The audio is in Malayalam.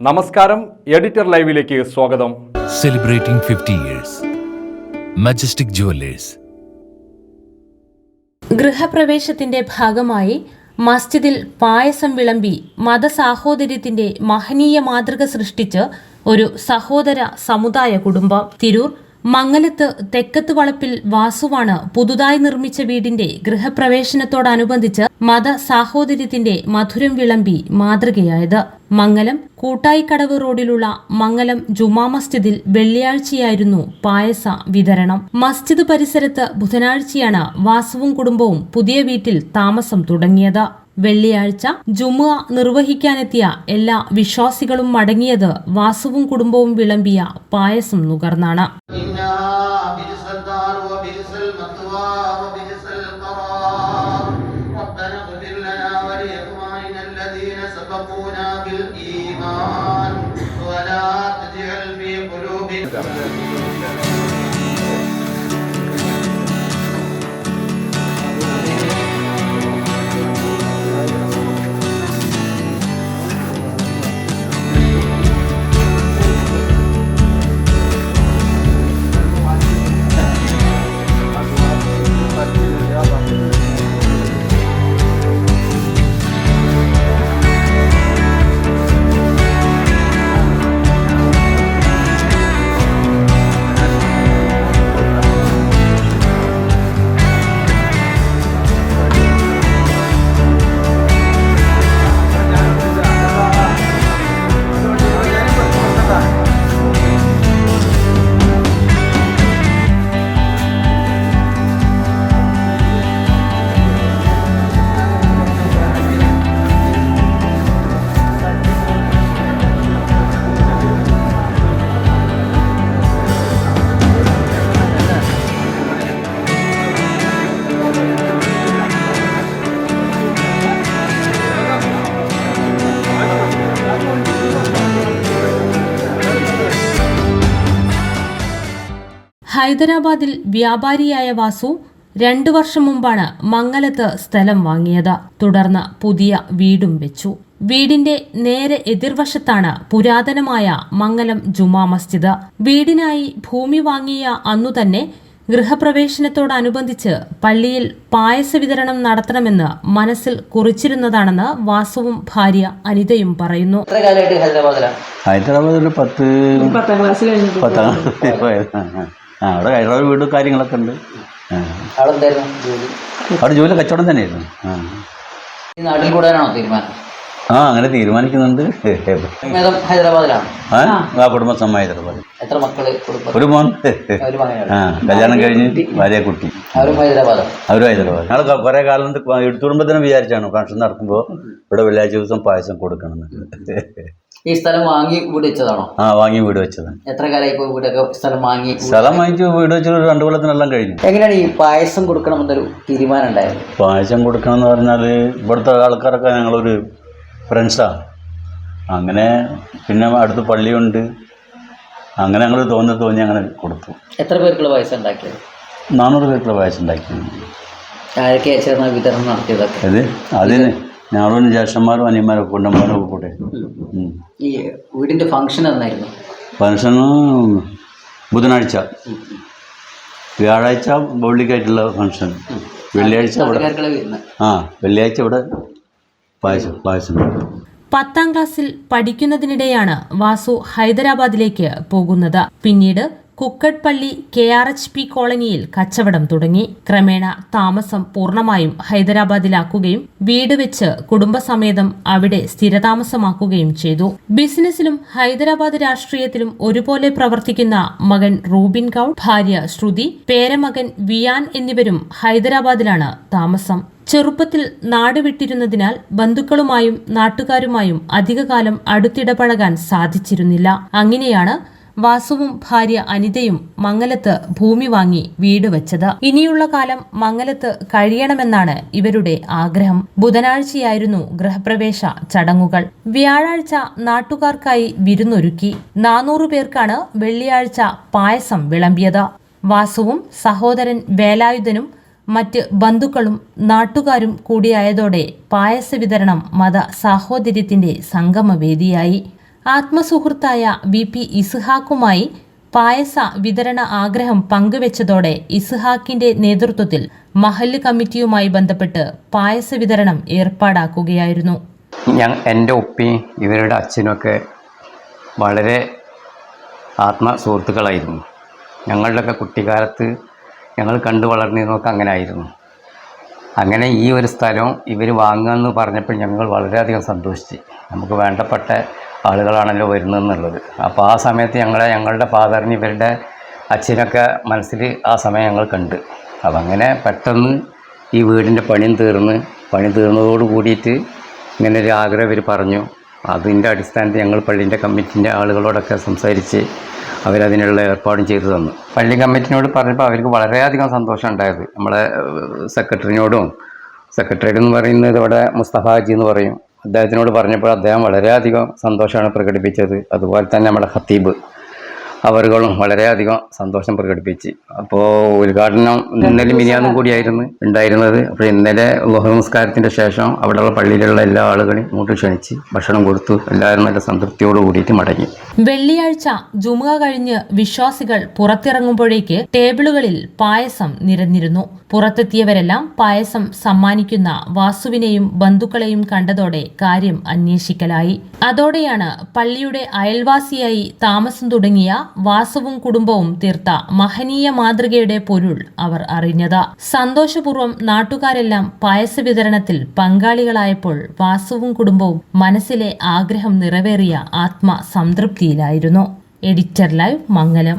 നമസ്കാരം എഡിറ്റർ ലൈവിലേക്ക് സ്വാഗതം. സെലിബ്രേറ്റിംഗ് 50 ഇയേഴ്സ് മജസ്റ്റിക് ജുവല്ലേഴ്സ് ഗൃഹപ്രവേശത്തിന്റെ ഭാഗമായി മസ്ജിദിൽ പായസം വിളമ്പി മതസാഹോദര്യത്തിന്റെ മഹനീയ മാതൃക സൃഷ്ടിച്ച് ഒരു സഹോദര സമുദായ കുടുംബം. തിരൂർ മംഗലത്ത് തെക്കത്ത് വളപ്പിൽ വാസുവാണ് പുതുതായി നിർമ്മിച്ച വീടിന്റെ ഗൃഹപ്രവേശനത്തോടനുബന്ധിച്ച് മത സാഹോദര്യത്തിന്റെ മധുരം വിളമ്പി മാതൃകയായത്. മംഗലം കൂട്ടായിക്കടവ് റോഡിലുള്ള മംഗലം ജുമാ മസ്ജിദിൽ വെള്ളിയാഴ്ചയായിരുന്നു പായസ വിതരണം. മസ്ജിദ് പരിസരത്ത് ബുധനാഴ്ചയാണ് വാസുവും കുടുംബവും പുതിയ വീട്ടിൽ താമസം തുടങ്ങിയത്. വെള്ളിയാഴ്ച ജുമു നിർവഹിക്കാനെത്തിയ എല്ലാ വിശ്വാസികളും മടങ്ങിയത് വാസുവും കുടുംബവും വിളമ്പിയ പായസം നുകർന്നാണ്. Yeah. ഹൈദരാബാദിൽ വ്യാപാരിയായ വാസു രണ്ടു വർഷം മുമ്പാണ് മംഗലത്ത് സ്ഥലം വാങ്ങിയത്. തുടർന്ന് പുതിയ വീടും വെച്ചു. വീടിന്റെ നേരെ എതിർവശത്താണ് പുരാതനമായ മംഗലം ജുമാ മസ്ജിദ്. വീടിനായി ഭൂമി വാങ്ങിയ അന്നു തന്നെ ഗൃഹപ്രവേശനത്തോടനുബന്ധിച്ച് പള്ളിയിൽ പായസ വിതരണം നടത്തണമെന്ന് മനസ്സിൽ കുറിച്ചിരുന്നതാണെന്ന് വാസുവും ഭാര്യ അനിതയും പറയുന്നു. എത്ര കാലമായിട്ട് ഹൈദരാബാദിലാണ്? ഹൈദരാബാദ് ഒരു പത്ത് പത്താം ക്ലാസ്സിൽ ആ, അവിടെ ഹൈദരാബാദ് വീട് കാര്യങ്ങളൊക്കെ ഉണ്ട്. അവിടെ ജോലി കച്ചവടം തന്നെയായിരുന്നു. ആ. നാട്ടിൽ കൂടാനാണോ തീരുമാനം? ആ അങ്ങനെ തീരുമാനിക്കുന്നുണ്ട്. ഹൈദരാബാദിലാണ്. ആ കുടുംബസമ്മ കുടുംബസം ഹൈദരാബാദ് എത്ര മക്കൾ ഒരു മോൻ. ആ കല്യാണം കഴിഞ്ഞ് ഭാര്യ കുട്ടി. അവരും ഹൈദരാബാദ്. അവരും ഹൈദരാബാദ്. ഞങ്ങൾ കുറേ കാലം എടുത്തുകുടുംബത്തിനെ വിചാരിച്ചാണ്. ഫംഗ്ഷൻ നടക്കുമ്പോൾ ഇവിടെ വെള്ളിയാഴ്ച ദിവസം പായസം കൊടുക്കണം. ഈ സ്ഥലം വാങ്ങി വീട് വെച്ചതാണോ? ആ വാങ്ങി വീട് വെച്ചത് എത്ര കാലമായി ഇപ്പോൾ വീടൊക്കെ സ്ഥലം വാങ്ങി സ്ഥലം വാങ്ങിച്ച് വീട് വെച്ചിട്ട് രണ്ടു കൊല്ലത്തിനെല്ലാം കഴിഞ്ഞു. എങ്ങനെയാണ് ഈ പായസം കൊടുക്കണമെന്നൊരു തീരുമാനം ഉണ്ടായത്? പായസം കൊടുക്കണം എന്ന് പറഞ്ഞാൽ ഇവിടുത്തെ ആൾക്കാരൊക്കെ ഞങ്ങളൊരു ഫ്രണ്ട്സാണ് അങ്ങനെ പിന്നെ അടുത്ത് പള്ളിയുണ്ട്. അങ്ങനെ ഞങ്ങൾ തോന്നി തോന്നി അങ്ങനെ കൊടുത്തു. എത്ര പേർക്കുള്ള പായസം ഉണ്ടാക്കിയത്? നാനൂറ് പേർക്കുള്ള പായസം ഉണ്ടാക്കിയത് ആരൊക്കെ ചേർന്ന വിതരണം നടത്തിയതൊക്കെ? അത് അതിന് ഞങ്ങളും ജ്യേഷ്ഠന്മാരും അനിയന്മാരും കുണ്ടന്മാരും ഒക്കെ കൂടെ ഈ വീടിന്റെ ഫംഗ്ഷൻ എന്നായിരുന്നു? ഫംഗ്ഷന് ബുധനാഴ്ച. വ്യാഴാഴ്ച വെള്ളിക്കായിട്ടുള്ള ഫംഗ്ഷൻ. വെള്ളിയാഴ്ച ഇവിടെ ആ വെള്ളിയാഴ്ച ഇവിടെ പായസം പായസം പത്താം ക്ലാസ്സിൽ പഠിക്കുന്നതിനിടെയാണ് വാസു ഹൈദരാബാദിലേക്ക് പോകുന്നത്. പിന്നീട് കുക്കഡ് പള്ളി കെ ആർ എച്ച് പി കോളനിയിൽ കച്ചവടം തുടങ്ങി. ക്രമേണ താമസം പൂർണമായും ഹൈദരാബാദിലാക്കുകയും വീട് വെച്ച് കുടുംബസമേതം അവിടെ സ്ഥിരതാമസമാക്കുകയും ചെയ്തു. ബിസിനസ്സിലും ഹൈദരാബാദ് രാഷ്ട്രീയത്തിലും ഒരുപോലെ പ്രവർത്തിക്കുന്ന മകൻ റൂബിൻ ഗൌഡ് ഭാര്യ ശ്രുതി പേരമകൻ വിയാൻ എന്നിവരും ഹൈദരാബാദിലാണ് താമസം. ചെറുപ്പത്തിൽ നാട് വിട്ടിരുന്നതിനാൽ ബന്ധുക്കളുമായും നാട്ടുകാരുമായും അധികകാലം അടുത്തിടപഴകാൻ സാധിച്ചിരുന്നില്ല. അങ്ങനെയാണ് വാസുവും ഭാര്യ അനിതയും മംഗലത്ത് ഭൂമി വാങ്ങി വീട് വെച്ചത്. ഇനിയുള്ള കാലം മംഗലത്ത് കഴിയണമെന്നാണ് ഇവരുടെ ആഗ്രഹം. ബുധനാഴ്ചയായിരുന്നു ഗൃഹപ്രവേശ ചടങ്ങുകൾ. വ്യാഴാഴ്ച നാട്ടുകാർക്കായി വിരുന്നൊരുക്കി. നാനൂറു പേർക്കാണ് വെള്ളിയാഴ്ച പായസം വിളമ്പിയത്. വാസുവും സഹോദരൻ വേലായുധനും മറ്റ് ബന്ധുക്കളും നാട്ടുകാരും കൂടിയായതോടെ പായസ വിതരണം മത സാഹോദര്യത്തിന്റെ സംഗമവേദിയായി. ആത്മസുഹൃത്തായ വി പി ഇസ്ഹാക്കുമായി പായസ വിതരണ ആഗ്രഹം പങ്കുവച്ചതോടെ ഇസ്ഹാക്കിന്റെ നേതൃത്വത്തിൽ മഹല്ല് കമ്മിറ്റിയുമായി ബന്ധപ്പെട്ട് പായസ വിതരണം ഏർപ്പാടാക്കുകയായിരുന്നു. ഞാൻ എന്റെ ഉപ്പയും ഇവരുടെ അച്ഛനൊക്കെ വളരെ ആത്മസുഹൃത്തുക്കളായിരുന്നു. ഞങ്ങളുടെയൊക്കെ കുട്ടിക്കാലത്ത് ഞങ്ങൾ കണ്ടു വളർന്നിരുന്നൊക്കെ അങ്ങനെ ആയിരുന്നു അങ്ങനെ ഈ ഒരു സ്ഥലം ഇവർ വാങ്ങുമെന്ന് പറഞ്ഞപ്പോൾ ഞങ്ങൾ വളരെയധികം സന്തോഷിച്ച്. നമുക്ക് വേണ്ടപ്പെട്ട ആളുകളാണല്ലോ വരുന്നതെന്നുള്ളത്. അപ്പോൾ ആ സമയത്ത് ഞങ്ങളെ ഞങ്ങളുടെ ഫാദറിന് ഇവരുടെ അച്ഛനൊക്കെ മനസ്സിൽ ആ സമയം ഞങ്ങൾ കണ്ട്. അപ്പം അങ്ങനെ പെട്ടെന്ന് ഈ വീടിന്റെ പണിയും തീർന്ന് പണി തീർന്നതോട് കൂടിയിട്ട് ഇങ്ങനെ ഒരു ആഗ്രഹം ഇവർ പറഞ്ഞു. അതിന്റെ അടിസ്ഥാനത്തിൽ ഞങ്ങൾ പള്ളീന്റെ കമ്മിറ്റിന്റെ ആളുകളോടൊക്കെ സംസാരിച്ച് അവരതിനുള്ള ഏർപ്പാടും ചെയ്തു തന്നു. പള്ളി കമ്മിറ്റിനോട് പറഞ്ഞപ്പോൾ അവർക്ക് വളരെയധികം സന്തോഷം ഉണ്ടായത്. നമ്മളെ സെക്രട്ടറിനോടും സെക്രട്ടറി എന്ന് പറയുന്നത് ഇവിടെ മുസ്തഫാജി എന്ന് പറയും. അദ്ദേഹത്തിനോട് പറഞ്ഞപ്പോൾ അദ്ദേഹം വളരെയധികം സന്തോഷമാണ് പ്രകടിപ്പിച്ചത്. അതുപോലെ തന്നെ നമ്മുടെ ഖത്തീബ് അവരുകളും വളരെയധികം സന്തോഷം പ്രകടിപ്പിച്ച്. അപ്പോൾ ഉദ്ഘാടനം ഇന്നലെ മിനിയാന്നും കൂടിയായിരുന്നു ഉണ്ടായിരുന്നത്. അപ്പോൾ ഇന്നലെ ലോഹ നമസ്കാരത്തിന്റെ ശേഷം അവിടെയുള്ള പള്ളിയിലുള്ള എല്ലാ ആളുകളും ഇങ്ങോട്ട് ക്ഷണിച്ച് ഭക്ഷണം കൊടുത്തു. എല്ലാവരും നല്ല സംതൃപ്തിയോട് കൂടിയിട്ട് മടങ്ങി. വെള്ളിയാഴ്ച ജുമുക കഴിഞ്ഞ് വിശ്വാസികൾ പുറത്തിറങ്ങുമ്പോഴേക്ക് ടേബിളുകളിൽ പായസം നിരന്നിരുന്നു. പുറത്തെത്തിയവരെല്ലാം പായസം സമ്മാനിക്കുന്ന വാസുവിനെയും ബന്ധുക്കളെയും കണ്ടതോടെ കാര്യം അന്വേഷിക്കലായി. അതോടെയാണ് പള്ളിയുടെ അയൽവാസിയായി താമസം തുടങ്ങിയ വാസുവും കുടുംബവും തീർത്ത മഹനീയ മാതൃകയുടെ പൊരുൾ അവർ അറിഞ്ഞത്. സന്തോഷപൂർവം നാട്ടുകാരെല്ലാം പായസ വിതരണത്തിൽ പങ്കാളികളായപ്പോൾ വാസുവും കുടുംബവും മനസ്സിലെ ആഗ്രഹം നിറവേറിയ ആത്മ സംതൃപ്തിയിലായിരുന്നു എഡിറ്റർ ലൈവ് മംഗലം.